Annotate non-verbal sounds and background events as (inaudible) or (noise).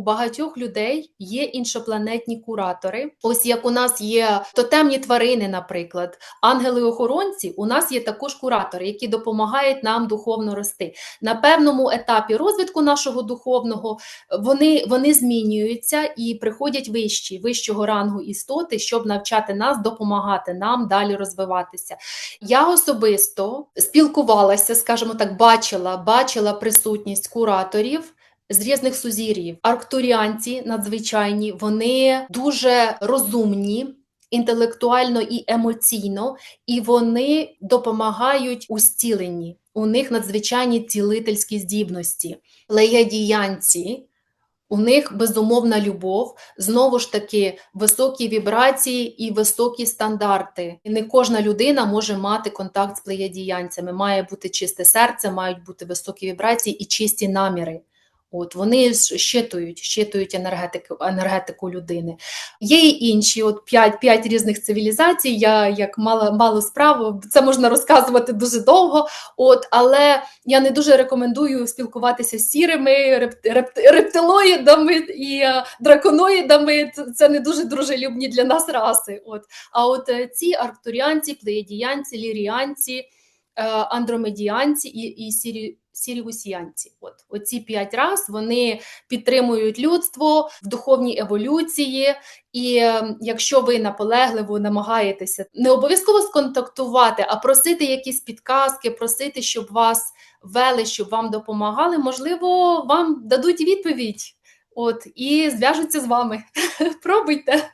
у багатьох людей є іншопланетні куратори. Ось як у нас є тотемні тварини, наприклад, ангели-охоронці, у нас є також куратори, які допомагають нам духовно рости. На певному етапі розвитку нашого духовного вони, вони змінюються і приходять вищі, вищого рангу істоти, щоб навчати нас, допомагати нам далі розвиватися. Я особисто спілкувалася, скажімо так, бачила, бачила присутність кураторів. З різних сузір'їв. Арктуріанці надзвичайні, вони дуже розумні, інтелектуально і емоційно, і вони допомагають у зціленні. У них надзвичайні цілительські здібності. Леядіянці, у них безумовна любов, знову ж таки, високі вібрації і високі стандарти. І не кожна людина може мати контакт з плеядіянцями. Має бути чисте серце, мають бути високі вібрації і чисті наміри. От вони щитують, щитують енергетику, енергетику людини. Є і інші, от п'ять п'ять різних цивілізацій. Я як мала мало справу, це можна розказувати дуже довго. От, але я не дуже рекомендую спілкуватися з сірими репт, репт, рептилоїдами і е, драконоїдами. Це, це не дуже дружелюбні для нас раси. От, а от е, ці арктуріанці, плеєдіянці, ліріанці, е, андромедіанці і, і сірі сіріусіянці. От оці п'ять раз вони підтримують людство в духовній еволюції. І е, якщо ви наполегливо намагаєтеся не обов'язково сконтактувати, а просити якісь підказки, просити, щоб вас вели, щоб вам допомагали, можливо, вам дадуть відповідь. От і зв'яжуться з вами. (laughs) Пробуйте.